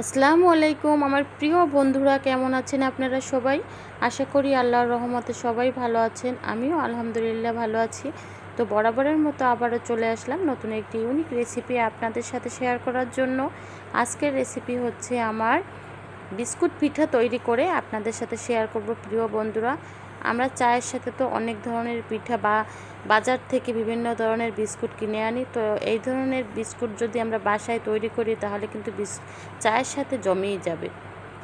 আসসালামু আলাইকুম। আমার প্রিয় বন্ধুরা, কেমন আছেন আপনারা সবাই? আশা করি আল্লাহর রহমতে সবাই ভালো আছেন। আমিও আলহামদুলিল্লাহ ভালো আছি। তো বরাবরের মতো আবারও চলে আসলাম নতুন একটি ইউনিক রেসিপি আপনাদের সাথে শেয়ার করার জন্য। আজকের রেসিপি হচ্ছে আমার বিস্কুট পিঠা তৈরি করে আপনাদের সাথে শেয়ার করব প্রিয় বন্ধুরা। আমরা চায়ের সাথে তো অনেক ধরনের পিঠা বা বাজার থেকে বিভিন্ন ধরনের বিস্কুট কিনে আনি। তো এই ধরনের বিস্কুট যদি আমরা বাসায় তৈরি করি, তাহলে কিন্তু চায়ের সাথে জমেই যাবে।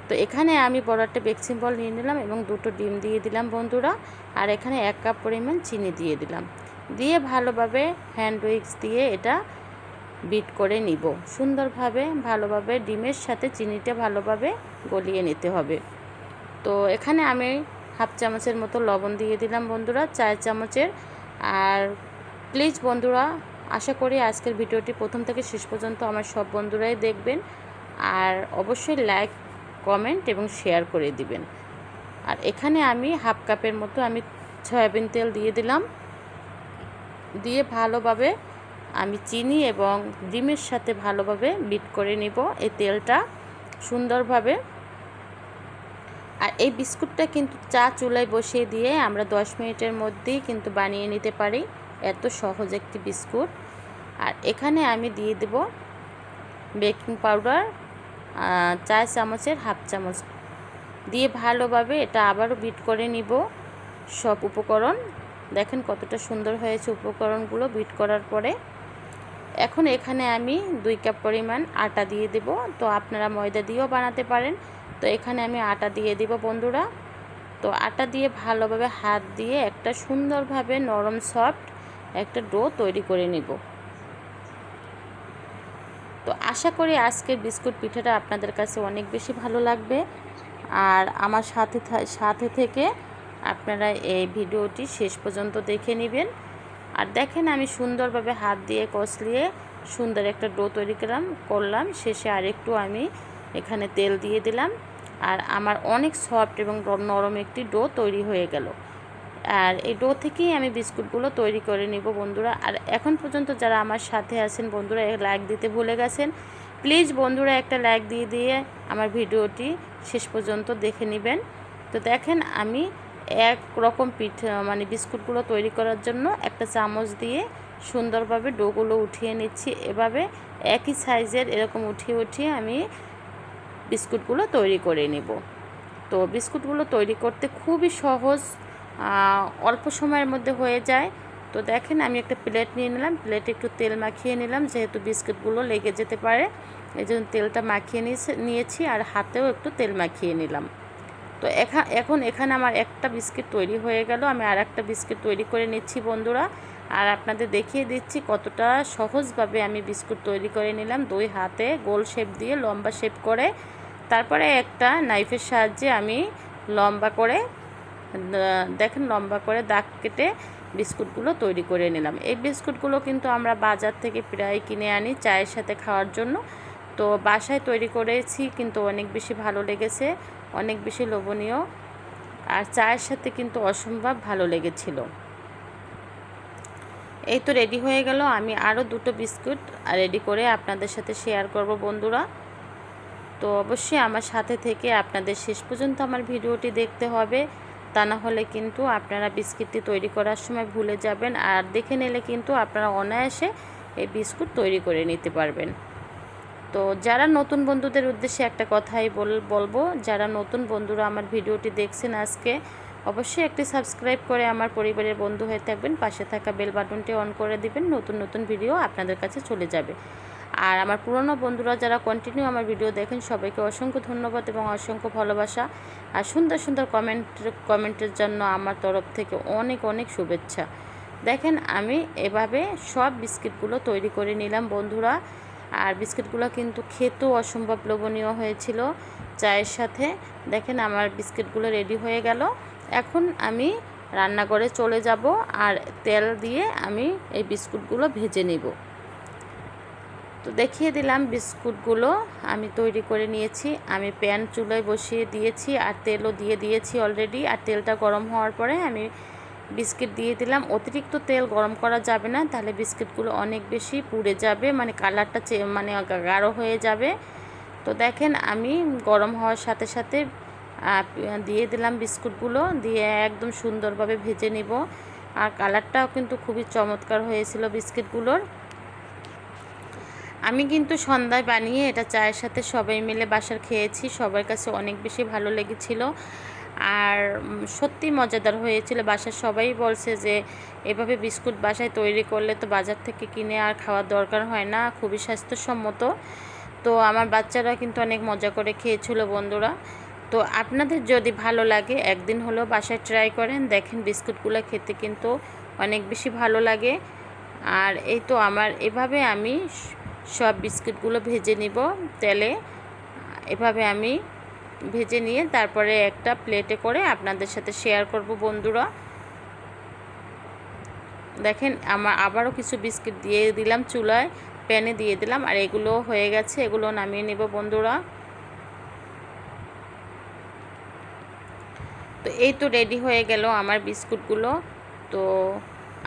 তো এখানে আমি বড় একটা বেক্সিং বল নিয়ে নিলাম এবং দুটো ডিম দিয়ে দিলাম বন্ধুরা। আর এখানে এক কাপ পরিমাণ চিনি দিয়ে দিলাম। দিয়ে ভালোভাবে হ্যান্ড উইক্স দিয়ে এটা বিট করে নিব। সুন্দরভাবে ভালোভাবে ডিমের সাথে চিনিটা ভালোভাবে গলিয়ে নিতে হবে। তো এখানে আমি হাফ চামচের মতো লবণ দিয়ে দিলাম বন্ধুরা, চার চামচের। আর প্লিজ বন্ধুরা, আশা করি আজকের ভিডিওটি প্রথম থেকে শেষ পর্যন্ত আমার সব বন্ধুরাই দেখবেন। আর অবশ্যই লাইক, কমেন্ট এবং শেয়ার করে দিবেন। আর এখানে আমি হাফ কাপের মতো আমি সয়াবিন তেল দিয়ে দিলাম। দিয়ে ভালোভাবে আমি চিনি এবং ডিমের সাথে ভালোভাবে বিট করে নিব। এই তেলটা সুন্দরভাবে আর এই বিস্কুটটা কিন্তু চা চুলায় বসিয়ে দিয়ে আমরা দশ মিনিটের মধ্যেই কিন্তু বানিয়ে নিতে পারি। এত সহজ একটি বিস্কুট। আর এখানে আমি দিয়ে দেব বেকিং পাউডার চা চামচের হাফ চামচ। দিয়ে ভালোভাবে এটা আবারও বিট করে নিব সব উপকরণ। দেখেন কতটা সুন্দর হয়েছে উপকরণগুলো বিট করার পরে। এখন এখানে আমি দুই কাপ পরিমাণ আটা দিয়ে দেব। তো আপনারা ময়দা দিয়েও বানাতে পারেন। তো এখানে আমি আটা দিয়ে দিব বন্ধুরা। তো আটা দিয়ে ভালোভাবে হাত দিয়ে একটা সুন্দরভাবে নরম সফট একটা ডো তৈরি করে নিব। তো আশা করি আজকের বিস্কুট পিঠাটা আপনাদের কাছে অনেক বেশি ভালো লাগবে। আর আমার সাথে সাথে থেকে আপনারা এই ভিডিওটি শেষ পর্যন্ত দেখে নেবেন। আর দেখেন আমি সুন্দরভাবে হাত দিয়ে কষলিয়ে সুন্দর একটা ডো তৈরি করলাম করলাম। শেষে আরেকটু আমি এখানে তেল দিয়ে দিলাম। আর আমার অনেক সফট এবং নরম একটি ডো তৈরি হয়ে গেল। আর এই ডো থেকেই আমি বিস্কুটগুলো তৈরি করে নিব বন্ধুরা। আর এখন পর্যন্ত যারা আমার সাথে আছেন, বন্ধুরা লাইক দিতে ভুলে গেছেন, প্লিজ বন্ধুরা একটা লাইক দিয়ে দিয়ে আমার ভিডিওটি শেষ পর্যন্ত দেখে নেবেন। তো দেখেন আমি এক রকম পিঠ মানে বিস্কুটগুলো তৈরি করার জন্য একটা চামচ দিয়ে সুন্দরভাবে ডোগুলো উঠিয়ে নিচ্ছি। এভাবে একই সাইজের এরকম উঠিয়ে উঠিয়ে আমি বিস্কুটগুলো তৈরি করে নেব। তো বিস্কুটগুলো তৈরি করতে খুবই সহজ অল্প সময়ের মধ্যে হয়ে যায়। তো দেখেন আমি একটা প্লেট নিয়ে নিলাম, প্লেটে একটু তেল মাখিয়ে নিলাম, যেহেতু বিস্কুটগুলো লেগে যেতে পারে, এই জন্য তেলটা মাখিয়ে নিয়েছি আর হাতেও একটু তেল মাখিয়ে নিলাম। তো এখা, এখন এখানে আমার একটা বিস্কিট তৈরি হয়ে গেল, আমি আর একটা বিস্কিট তৈরি করে নিচ্ছি বন্ধুরা। আর আপনাদের দেখিয়ে দিচ্ছি কতটা সহজভাবে আমি বিস্কুট তৈরি করে নিলাম, দুই হাতে গোল শেপ দিয়ে লম্বা শেপ করে। তারপরে একটা নাইফের সাহায্যে আমি লম্বা করে, দেখেন লম্বা করে দাগ কেটে বিস্কুটগুলো তৈরি করে নিলাম। এই বিস্কুটগুলো কিন্তু আমরা বাজার থেকে প্রায় কিনে আনি চায়ের সাথে খাওয়ার জন্য। তো বাসায় তৈরি করেছি কিন্তু অনেক বেশি ভালো লেগেছে, অনেক বেশি লোভনীয় আর চায়ের সাথে কিন্তু অসম্ভব ভালো লেগেছিল। এই তো রেডি হয়ে গেল। আমি আরও দুটো বিস্কুট রেডি করে আপনাদের সাথে শেয়ার করব বন্ধুরা। তো অবশ্যই আমার সাথে থেকে আপনাদের শেষ পর্যন্ত আমার ভিডিওটি দেখতে হবে। তা না হলে কিন্তু আপনারা বিস্কিটটি তৈরি করার সময় ভুলে যাবেন আর দেখে নিলে কিন্তু আপনারা অনায়াসে এই বিস্কুট তৈরি করে নিতে পারবেন। তো যারা নতুন বন্ধুদের উদ্দেশ্যে একটা কথাই বল, বলব, যারা নতুন বন্ধুরা আমার ভিডিওটি দেখছেন আজকে, অবশ্যই একটি সাবস্ক্রাইব করে আমার পরিবারের বন্ধু হয়ে থাকবেন। পাশে থাকা বেল বাটনটি অন করে দিবেন। নতুন নতুন ভিডিও আপনাদের কাছে চলে যাবে। আর আমার পুরনো বন্ধুরা যারা কন্টিনিউ আমার ভিডিও দেখেন, সবাইকে অসংখ্য ধন্যবাদ এবং অসংখ্য ভালোবাসা। আর সুন্দর সুন্দর কমেন্ট কমেন্টের জন্য আমার তরফ থেকে অনেক অনেক শুভেচ্ছা। দেখেন, আমি এভাবে সব বিস্কিটগুলো তৈরি করে নিলাম বন্ধুরা। আর বিস্কিটগুলো কিন্তু খেতেও অসম্ভব লোভনীয় হয়েছিল চায়ের সাথে। দেখেন, আমার বিস্কিটগুলো রেডি হয়ে গেল। এখন আমি রান্নাঘরে চলে যাব আর তেল দিয়ে আমি এই বিস্কুটগুলো ভেজে নেব। তো দেখিয়ে দিলাম বিস্কুটগুলো। আমি তৈরি করে নিয়েছি। আমি প্যান চুলায় বসিয়ে দিয়েছি আর তেলও দিয়ে দিয়েছি অলরেডি আর তেলটা গরম হওয়ার পরে আমি বিস্কিট দিয়ে দিলাম। অতিরিক্ত তেল গরম করা যাবে না, তাহলে বিস্কিটগুলো অনেক বেশি পুড়ে যাবে মানে কালারটা মানে গাঢ় হয়ে যাবে। তো দেখেন আমি গরম হওয়ার সাথে সাথে দিয়ে দিলাম বিস্কুটগুলো, দিয়ে একদম সুন্দরভাবে ভেজে নিব। আর কালারটাও কিন্তু খুবই চমৎকার হয়েছিল বিস্কিটগুলোর। আমি কিন্তু সন্ধ্যায় বানিয়ে এটা চায়ের সাথে সবাই মিলে বাসার খেয়েছি। সবার কাছে অনেক বেশি ভালো লেগেছিল। আর সত্যি মজাদার হয়েছিল। বাসার সবাই বলছে যে, এভাবে বিস্কুট বাসায় তৈরি করলে তো বাজার থেকে কিনে আর খাওয়ার দরকার হয় না। খুবই স্বাস্থ্যসম্মত। তো আমার বাচ্চারা কিন্তু অনেক মজা করে খেয়েছিল বন্ধুরা। তো আপনাদের যদি ভালো লাগে, একদিন হলেও বাসায় ট্রাই করেন। দেখেন বিস্কুটগুলো খেতে কিন্তু অনেক বেশি ভালো লাগে। আর এই তো আমার, এভাবে আমি সব বিস্কুটগুলো ভেজে নিব তেলে। এভাবে আমি ভেজে নিয়ে তারপরে একটা প্লেটে করে আপনাদের সাথে শেয়ার করব বন্ধুরা। দেখেন, আমার আবারও কিছু বিস্কিট দিয়ে দিলাম চুলায়, প্যানে দিয়ে দিলাম আর এগুলো হয়ে গেছে, এগুলো নামিয়ে নেব বন্ধুরা। তো এই তো রেডি হয়ে গেল আমার বিস্কুটগুলো। তো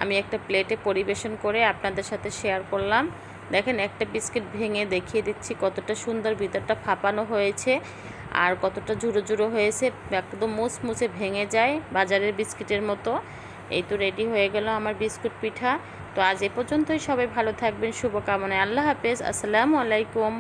আমি একটা প্লেটে পরিবেশন করে আপনাদের সাথে শেয়ার করলাম। দেখেন, একটা বিস্কিট ভেঙে দেখিয়ে দিচ্ছি কতটা সুন্দর ভিতরটা ফাঁপানো হয়েছে আর কতটা ঝুড়ো ঝুড়ো হয়েছে, একদম মুসমুসে ভেঙে যায় বাজারের বিস্কিটের মতো। এই তো রেডি হয়ে গেল আমার বিস্কুট পিঠা। তো আজ এ পর্যন্তই সবাই ভালো থাকবেন, শুভকামনায়। আল্লাহ হাফেজ, আসসালামু আলাইকুম।